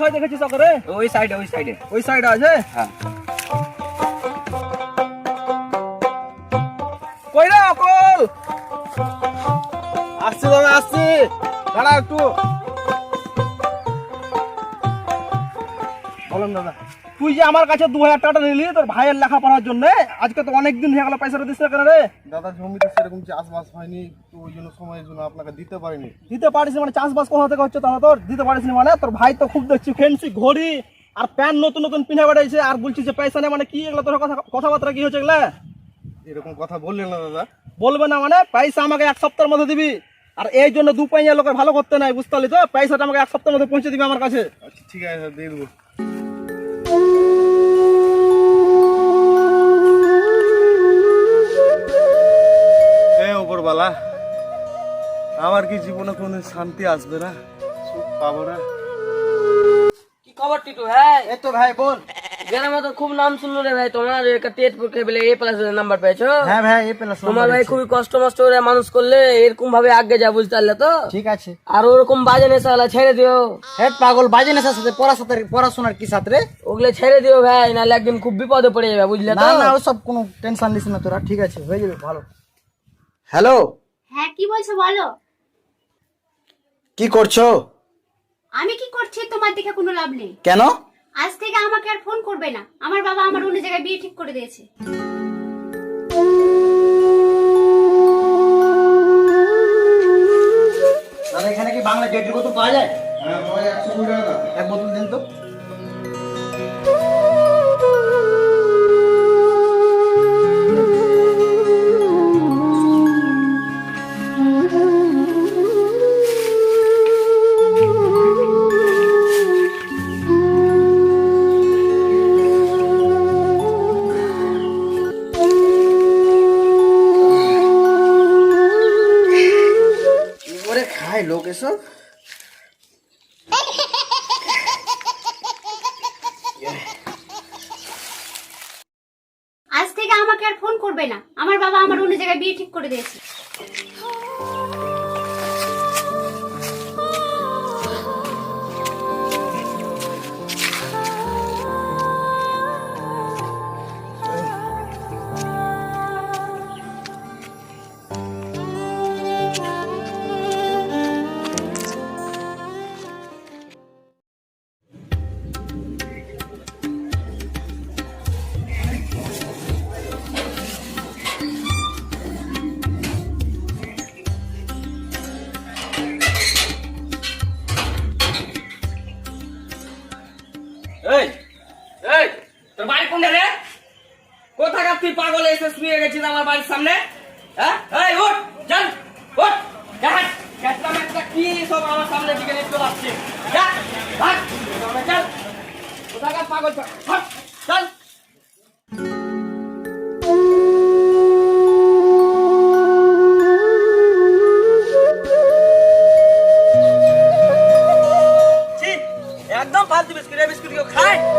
রেখেছিস ওকে রে? ওই সাইডে ওই সাইডে ওই সাইডে আছে? হ্যাঁ। কই রে অকল? আসছি দাদা আসছি। দাঁড়া একটু। বলেন দাদা। তুই যে আমার কাছে দু হাজার টাকা নিলি তোর ভাইয়ের লেখাপড়ার জন্য আজকে তো অনেক দিন হয়ে গেল পয়সাটা দিস না কেন রে? দাদা জমিতে সেরকম চাষবাস হয়নি তো ওই জন্য সময়ের জন্য আপনাকে দিতে পারিনি। দিতে পারিস মানে চাষবাস কোথা থেকে হচ্ছে তাহলে তোর? দিতে পারিস মানে? তোর ভাই তো খুব দেখছি ফেন্সি ঘড়ি আর প্যান নতুন নতুন পিনে বেড়াইছে আর বলছিস যে পয়সা নেই মানে কি এগুলো? তোর কথা কথাবার্তা কি হচ্ছে এগুলা? এরকম কথা বললেন না দাদা। বলবে না মানে? পয়সা আমাকে এক সপ্তাহের মধ্যে দিবি। আর এই জন্য দু পাইয়া লোকের ভালো করতে নাই বুঝতে পারলি তো? পয়সাটা আমাকে এক সপ্তাহের মধ্যে পৌঁছে দিবি আমার কাছে। আচ্ছা ঠিক আছে দিয়ে দেবো। আমার কি জীবনে কোনো শান্তি আসবে না? সুখ পাবো না। কি খবর টিটু হ্যাঁ এই তো ভাই বল। গ্রামে তো খুব নাম শুনলো রে ভাই তোমার একটা টেট পরীক্ষা পেলে এ প্লাস নাম্বার পেয়েছ? হ্যাঁ ভাই এই পেলাস তোমার ভাই খুবই কষ্ট মষ্ট করে মানুষ করলে এরকম ভাবে আগে যা বুঝতে পারলে তো? ঠিক আছে। আর ওরকম বাজে নেশা ছেড়ে দিও। হেড পাগল বাজে নেশার সাথে পড়াশোনার পড়াশোনার কি সাথে ওগুলো ছেড়ে দিও ভাই নাহলে একদিন খুব বিপদে পড়ে যাবে বুঝলে না তো? না ওসব কোনো টেনশন নিস না তোরা ঠিক আছে হয়ে যাবে ভালো। হ্যালো? হ্যাঁ কি বলছো বলো? কি করছ? আমি কি করছি? তোমার দেখে কোনো লাভ নেই। কেন? আজ থেকে আমাকে আর ফোন করবে না। আমার বাবা আমার অন্য জায়গায় বিয়ে ঠিক করে দিয়েছে। দাদা এখানে কি বাংলা ডেটের কত পাওয়া যায়? হ্যাঁ পাওয়া যায় টাকা। এক বোতল দিন তো। খায় লোক এসব আজ থেকে আমাকে আর ফোন করবে না। আমার বাবা আমার অন্য জায়গায় বিয়ে ঠিক করে দিয়েছে। এই এই, তোর বাড়ি কোনটা রে? কোথাকার তুই পাগল এসে শুয়ে গেছিস আমার বাড়ির সামনে? হ্যাঁ? এই, উঠ চল উঠ দেখ ক্যাটলা ম্যাটলা কি সব আমার সামনে দিকে নিয়ে চলে আসছে? যা, ভাগ চল কোথাকার পাগল চল চল 开。